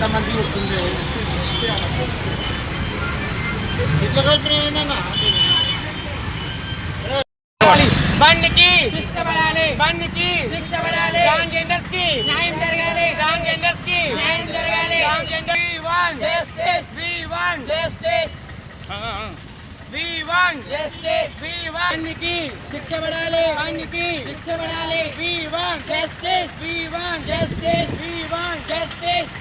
ఎంతమంది వస్తుంది ఇట్లా కలిపిన ఏందన్నా బండికి శిక్ష పడాలి బండికి శిక్ష పడాలి ట్రాన్స్జెండర్స్కి న్యాయం జరగాలి ట్రాన్స్జెండర్స్కి న్యాయం జరగాలి transgender we want justice we want justice we want justice we want బండికి శిక్ష పడాలి బండికి శిక్ష పడాలి we want justice we want justice we want justice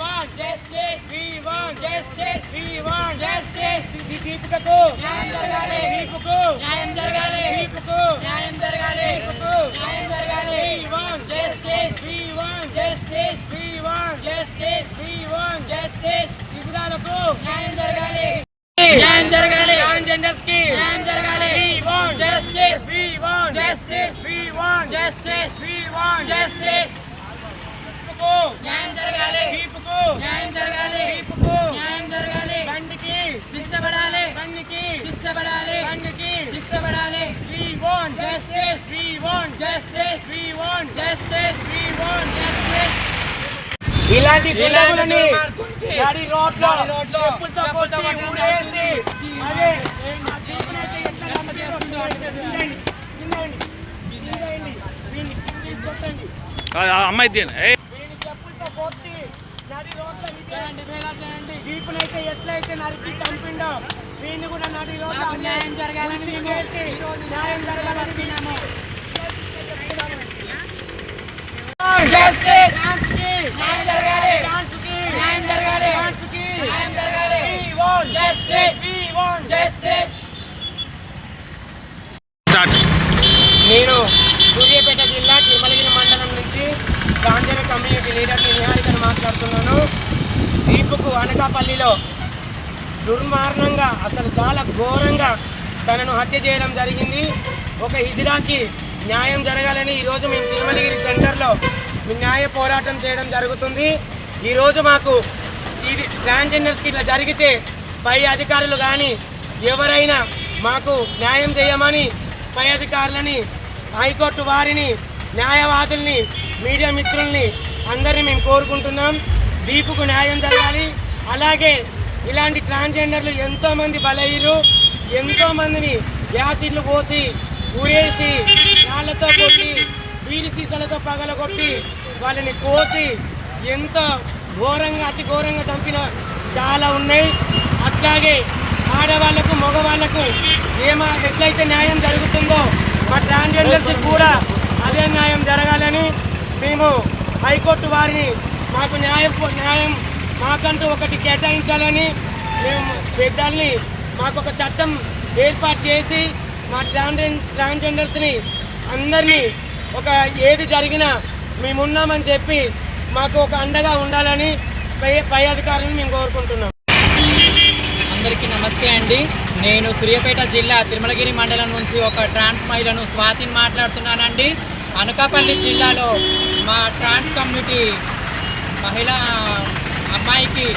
want justice we want justice we want justice దీపికకు. న్యాయం జరగాలి. దీపుకు న్యాయం జరగాలి. దీపుకు న్యాయం జరగాలి. దీపుకు న్యాయం జరగాలి. We want justice we want justice we want justice we want justice ఇసురాలకు న్యాయం జరగాలి. న్యాయం జరగాలి ట్రాన్స్జెండర్స్కి న్యాయం జరగాలి. We want justice we want justice we want justice we want justice దీపుకు న్యాయం జరగాలి. దీపుకు న్యాయం జరగాలి. దీపుకు న్యాయం జరగాలి. బండికి శిక్ష పడాలి. బండికి శిక్ష పడాలి. బండికి శిక్ష పడాలి. We want justice we want justice we want justice we want justice ఇలాంటి గుండగులని దుర్మార్గునికి గాడి రోడ్లో చెప్పులతో కొట్టి అదే ఎట్లా. అమ్మాయి తీయండి ఏ వీడిని చెప్పులతో కొట్టి నడి రోడ్లో ఇదే చేయండి వేలా చేయండి దీపునైతే ఎట్లయితే నరికి చంపిండో వీడిని కూడా నడి రోడ్లో నాకు అదే న్యాయం జరగాలని చేసి న్యాయం జరగాలని నేను సూర్యాపేట జిల్లా తిరుమలగిరి మండలం నుంచి గాంజన కమ్యూనిటీ లీడర్ నిహారికను దీపుకు అనకాపల్లిలో దుర్మారణంగా అసలు చాలా ఘోరంగా తనను హత్య చేయడం జరిగింది. ఒక హిజ్రాకి న్యాయం జరగాలని ఈరోజు మేము తిరుమలగిరి సెంటర్లో న్యాయ పోరాటం చేయడం జరుగుతుంది. ఈరోజు మాకు ఇది ట్రాన్స్జెండర్స్కి ఇట్లా జరిగితే పై అధికారులు కానీ ఎవరైనా మాకు న్యాయం చేయమని పై అధికారులని హైకోర్టు వారిని న్యాయవాదుల్ని మీడియా మిత్రుల్ని అందరినీ మేము కోరుకుంటున్నాం. దీపుకు న్యాయం జరగాలి. అలాగే ఇలాంటి ట్రాన్స్జెండర్లు ఎంతోమంది బలయ్యారు ఎంతోమందిని యాసిడ్లు పోసి ఊరేసి రాళ్ళతో కొట్టి వీరి సీసాలతో పగలగొట్టి వాళ్ళని కోసి ఎంతో ఘోరంగా అతి ఘోరంగా చంపిన చాలా ఉన్నాయి. అట్లాగే ఆడవాళ్ళకు మగవాళ్ళకు ఏమా ఎట్లయితే న్యాయం జరుగుతుందో మా ట్రాన్స్జెండర్స్కి కూడా అదే న్యాయం జరగాలని మేము హైకోర్టు వారిని మాకు న్యాయం న్యాయం మాకంటూ ఒకటి కేటాయించాలని మేము పెద్దల్ని మాకు ఒక చట్టం ఏర్పాటు చేసి మా ట్రాన్జెన్ ట్రాన్స్జెండర్స్ని అందరినీ ఒక ఏది జరిగినా మేమున్నామని చెప్పి మాకు ఒక అండగా ఉండాలని పై పై అధికారులను మేము కోరుకుంటున్నాం. అందరికీ నమస్తే అండి. నేను సూర్యాపేట జిల్లా తిరుమలగిరి మండలం నుంచి ఒక ట్రాన్స్ మహిళను స్వాతిని మాట్లాడుతున్నానండి. అనకాపల్లి జిల్లాలో మా ట్రాన్స్ కమ్యూనిటీ మహిళ అమ్మాయికి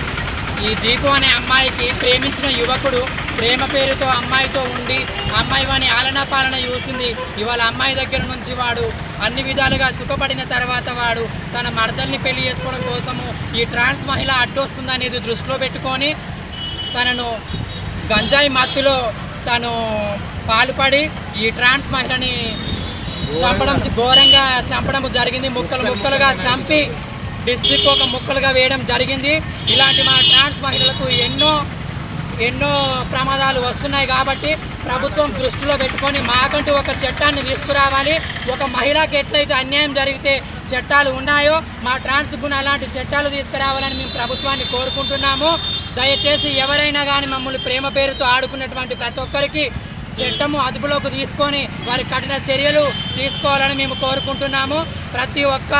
ఈ దీపు అనే అమ్మాయికి ప్రేమించిన యువకుడు ప్రేమ పేరుతో అమ్మాయితో ఉండి అమ్మాయి వాని ఆలనా పాలన చూసింది. ఇవాళ అమ్మాయి దగ్గర నుంచి వాడు అన్ని విధాలుగా సుఖపడిన తర్వాత వాడు తన మర్దల్ని పెళ్ళి చేసుకోవడం కోసము ఈ ట్రాన్స్ మహిళ అడ్డొస్తుందనేది దృష్టిలో పెట్టుకొని తనను గంజాయి మత్తులో తను పాల్పడి ఈ ట్రాన్స్ మహిళని చంపడం ఘోరంగా చంపడం జరిగింది. ముక్కలు ముక్కలుగా చంపి డిస్ట్రిక్ట్ ఒక ముక్కలుగా వేయడం జరిగింది. ఇలాంటి మా ట్రాన్స్ మహిళలకు ఎన్నో ఎన్నో ప్రమాదాలు వస్తున్నాయి కాబట్టి ప్రభుత్వం దృష్టిలో పెట్టుకొని మాకంటూ ఒక చట్టాన్ని తీసుకురావాలి. ఒక మహిళకి ఎట్లయితే అన్యాయం జరిగితే చట్టాలు ఉన్నాయో మా ట్రాన్స్ గుణ అలాంటి చట్టాలు తీసుకురావాలని మేము ప్రభుత్వాన్ని కోరుకుంటున్నాము. దయచేసి ఎవరైనా కానీ మమ్మల్ని ప్రేమ పేరుతో ఆడుకున్నటువంటి ప్రతి ఒక్కరికి చట్టము అదుపులోకి తీసుకొని వారి కఠిన చర్యలు తీసుకోవాలని మేము కోరుకుంటున్నాము. ప్రతి ఒక్క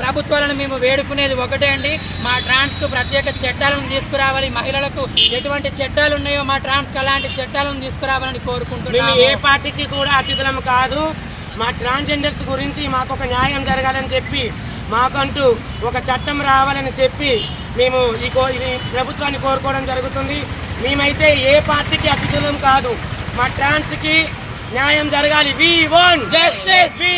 ప్రభుత్వాలను మేము వేడుకునేది ఒకటే అండి. మా ట్రాన్స్కు ప్రత్యేక చట్టాలను తీసుకురావాలి. మహిళలకు ఎటువంటి చట్టాలు ఉన్నాయో మా ట్రాన్స్కి అలాంటి చట్టాలను తీసుకురావాలని కోరుకుంటున్నాము. ఏ పార్టీకి కూడా అతిథులం కాదు. మా ట్రాన్స్జెండర్స్ గురించి మాకు ఒక న్యాయం జరగాలని చెప్పి మాకంటూ ఒక చట్టం రావాలని చెప్పి మేము ఈ కో ఇది ప్రభుత్వాన్ని కోరుకోవడం జరుగుతుంది. మేమైతే ఏ పార్టీకి అతిథులం కాదు. మా ట్రాన్స్కి న్యాయం జరగాలి. We one Justice! వి